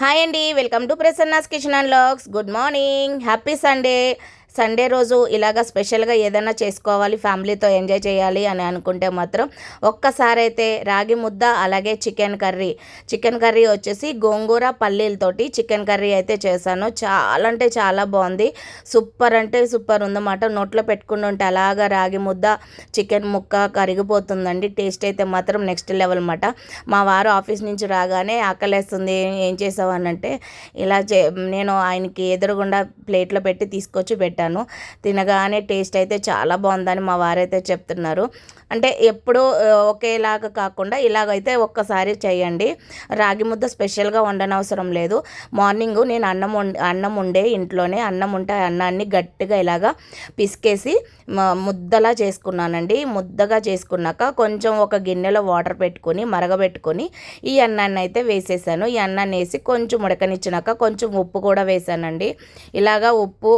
Hi అండి welcome to Prasanna's kitchen and vlogs good morning. Happy Sunday. Sunday రోజు ఇలాగ స్పెషల్గా ఏదైనా చేసుకోవాలి ఫ్యామిలీతో ఎంజాయ్ చేయాలి అని అనుకుంటే మాత్రం ఒక్కసారి అయితే రాగి ముద్ద అలాగే చికెన్ కర్రీ. చికెన్ కర్రీ వచ్చేసి గోంగూర పల్లీలతోటి చికెన్ కర్రీ అయితే చేశాను. చాలా అంటే చాలా బాగుంది. సూపర్ అంటే సూపర్ ఉందన్నమాట. నోట్లో పెట్టుకుని ఉంటే అలాగా రాగి ముద్ద చికెన్ ముక్క కరిగిపోతుందండి. టేస్ట్ అయితే మాత్రం నెక్స్ట్ లెవెల్ అనమాట మా వారు ఆఫీస్ నుంచి రాగానే ఆకలేస్తుంది ఏం చేసావు? అని అంటే ఇలా చే నేను ఆయనకి ఎదురుగుండా ప్లేట్లో పెట్టి తీసుకొచ్చి పెట్టాను. తినగానే టేస్ట్ అయితే చాలా బాగుందని మా వారైతే చెప్తున్నారు. అంటే ఎప్పుడూ ఒకేలాగా కాకుండా ఇలాగైతే ఒక్కసారి చేయండి. రాగి ముద్ద స్పెషల్గా వండనవసరం లేదు. మార్నింగ్ నేను అన్నం అన్నం ఉండే ఇంట్లోనే అన్నం ఉంటే ఆ అన్నాన్ని గట్టిగా ఇలాగా పిసికేసి మ- ముద్దలా చేసుకున్నానండి. ముద్దగా చేసుకున్నాక కొంచెం ఒక గిన్నెలో వాటర్ పెట్టుకొని మరగబెట్టుకొని ఈ అన్నాన్ని అయితే వేసేసాను. ఈ అన్నాన్ని వేసి కొంచెం ఉడకనిచ్చినాక కొంచెం ఉప్పు కూడా వేసానండి. ఇలాగా ఉప్పు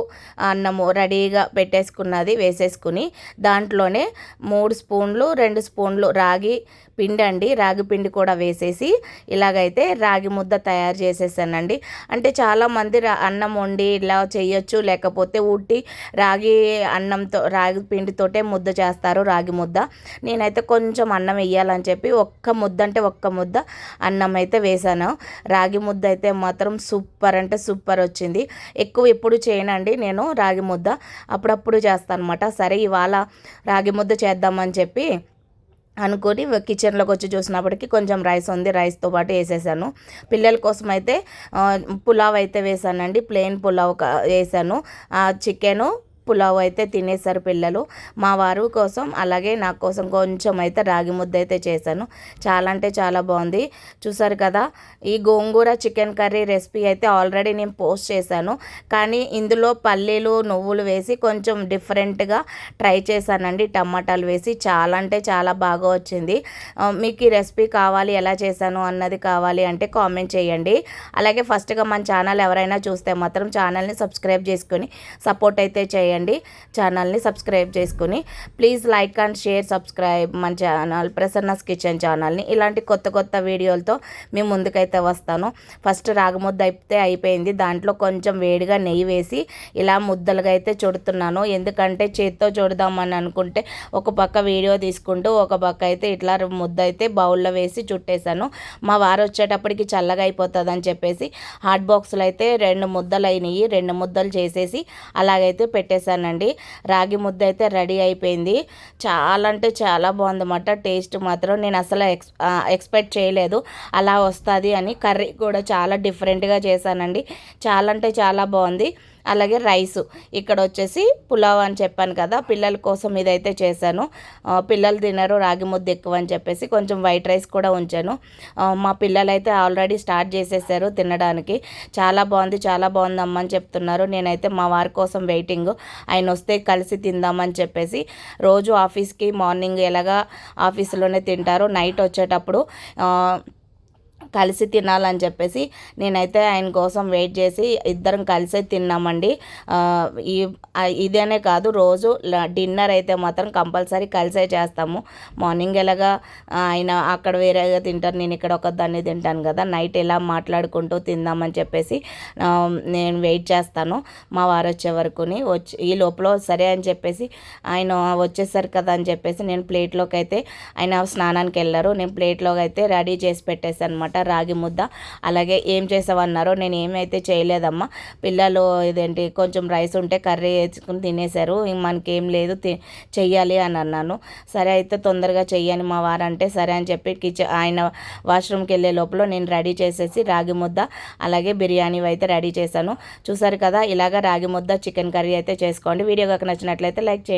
అన్నం మనము రెడీగా పెట్టేసుకున్నది వేసేసుకుని దాంట్లోనే మూడు స్పూన్లు రెండు స్పూన్లు రాగి పిండి అండి. రాగి పిండి కూడా వేసేసి ఇలాగైతే రాగి ముద్ద తయారు చేసేసానండి. అంటే చాలామంది రా అన్నం వండి ఇలా చేయొచ్చు లేకపోతే ఉట్టి రాగి అన్నంతో రాగి పిండితోటే ముద్ద చేస్తారు రాగి ముద్ద. నేనైతే కొంచెం అన్నం వేయాలని చెప్పి ఒక్క ముద్ద అంటే ఒక్క ముద్ద అన్నం అయితే వేసాను. రాగి ముద్ద అయితే మాత్రం సూపర్ అంటే సూపర్ వచ్చింది. ఎక్కువ ఎప్పుడు చేయనండి నేను రాగి రాగి ముద్ద అప్పుడప్పుడు చేస్తాను అనమాట సరే ఇవాళ రాగి ముద్ద చేద్దామని చెప్పి అనుకొని కిచెన్లోకి వచ్చి చూసినప్పటికీ కొంచెం రైస్ ఉంది. రైస్తో పాటు వేసేసాను. పిల్లల కోసం అయితే పులావ్ అయితే వేసానండి. ప్లెయిన్ పులావ్ వేసాను. చికెను పులావ్ అయితే తినేశారు పిల్లలు. మా వారు కోసం అలాగే నా కోసం కొంచెం అయితే రాగి ముద్ద అయితే చేశాను. చాలా అంటే చాలా బాగుంది. చూసారు కదా ఈ గోంగూర చికెన్ కర్రీ రెసిపీ అయితే ఆల్రెడీ నేను పోస్ట్ చేశాను. కానీ ఇందులో పల్లీలు నువ్వులు వేసి కొంచెం డిఫరెంట్గా ట్రై చేశానండి. టమాటాలు వేసి చాలా అంటే చాలా బాగా వచ్చింది. మీకు ఈ రెసిపీ కావాలి ఎలా చేశాను అన్నది కావాలి అంటే కామెంట్ చేయండి. అలాగే ఫస్ట్గా మన ఛానల్ ఎవరైనా చూస్తే మాత్రం ఛానల్ని సబ్స్క్రైబ్ చేసుకొని సపోర్ట్ అయితే చేయండి. ఛానల్ని సబ్స్క్రైబ్ చేసుకుని please like and share subscribe మన ఛానల్ ప్రసన్నస్ కిచెన్ ఛానల్ని ఇలాంటి కొత్త కొత్త వీడియోలతో మేము ముందుకైతే వస్తాను. ఫస్ట్ రాగముద్ద అయితే అయిపోయింది. దాంట్లో కొంచెం వేడిగా నెయ్యి వేసి ఇలా ముద్దలుగా అయితే చుడుతున్నాను. ఎందుకంటే చేత్తో చూడదామని అనుకుంటే ఒక పక్క వీడియో తీసుకుంటూ ఒక పక్క అయితే ఇట్లా ముద్ద అయితే బౌల్లో వేసి చుట్టేశాను. మా వారు వచ్చేటప్పటికి చల్లగా అయిపోతుంది అని చెప్పేసి హాట్ బాక్స్లో అయితే రెండు ముద్దలు అయినాయి రెండు ముద్దలు చేసేసి అలాగైతే చేశానండి. రాగి ముద్ద అయితే రెడీ అయిపోయింది. చాలా అంటే చాలా బాగుందన్నమాట. టేస్ట్ మాత్రం నేను అసలు ఎక్స్ ఎక్స్పెక్ట్ చేయలేదు. అలా వస్తుంది అని కర్రీ కూడా చాలా డిఫరెంట్గా చేశానండి. చాలా అంటే చాలా బాగుంది. అలాగే రైస్. ఇక్కడ వచ్చేసి పులావ్ అని చెప్పాను కదా పిల్లల కోసం ఇదైతే చేశాను. పిల్లలు తినరు రాగి ముద్ద ఎక్కువ అని చెప్పేసి కొంచెం వైట్ రైస్ కూడా ఉంచాను. మా పిల్లలు అయితే ఆల్రెడీ స్టార్ట్ చేసేసారు తినడానికి. చాలా బాగుంది చాలా బాగుంది అమ్మని చెప్తున్నారు. నేనైతే మా వారి కోసం వెయిటింగ్. ఆయన వస్తే కలిసి తిందామని చెప్పేసి రోజు ఆఫీస్కి మార్నింగ్ ఎలాగా ఆఫీస్లోనే తింటారు నైట్ వచ్చేటప్పుడు. కలిసి తినాలని చెప్పేసి నేనైతే ఆయన కోసం వెయిట్ చేసి ఇద్దరం కలిసే తిన్నామండి. ఈ ఆ, ఇదేనే కాదు రోజు డిన్నర్ అయితే మాత్రం కంపల్సరీ కలిసే చేస్తాము. మార్నింగ్ ఎలాగా ఆయన అక్కడ వేరేగా తింటారు నేను ఇక్కడ ఒక దాన్ని తింటాను కదా నైట్ ఎలా మాట్లాడుకుంటూ తిందామని చెప్పేసి నేను వెయిట్ చేస్తాను. మా వారు వచ్చే వరకుని వచ్చి ఈ లోపల సరే అని చెప్పేసి ఆయన వచ్చేసారు కదా అని చెప్పేసి నేను ప్లేట్లోకి అయితే ఆయన స్నానానికి వెళ్ళారు. నేను ప్లేట్లోకి అయితే రెడీ చేసి పెట్టేసాను అనమాట రాగి ముద్ద. అలాగే ఏం చేసావన్నారో నేను ఏమైతే చేయలేదమ్మా. పిల్లలు ఇదేంటి కొంచెం రైస్ ఉంటే కర్రీ వేసుకుని తినేశారు. మనకేం లేదు తి చెయ్యాలి అని అన్నాను. సరే అయితే తొందరగా చెయ్యని మా వారంటే సరే అని చెప్పి కిచెన్ ఆయన వాష్రూమ్కి వెళ్ళే లోపల నేను రెడీ చేసేసి రాగి ముద్ద అలాగే బిర్యానీ అయితే రెడీ చేశాను. చూసారు కదా ఇలాగ రాగి ముద్ద చికెన్ కర్రీ అయితే చేసుకోండి. వీడియో కనుక నచ్చినట్లయితే లైక్ చేయండి.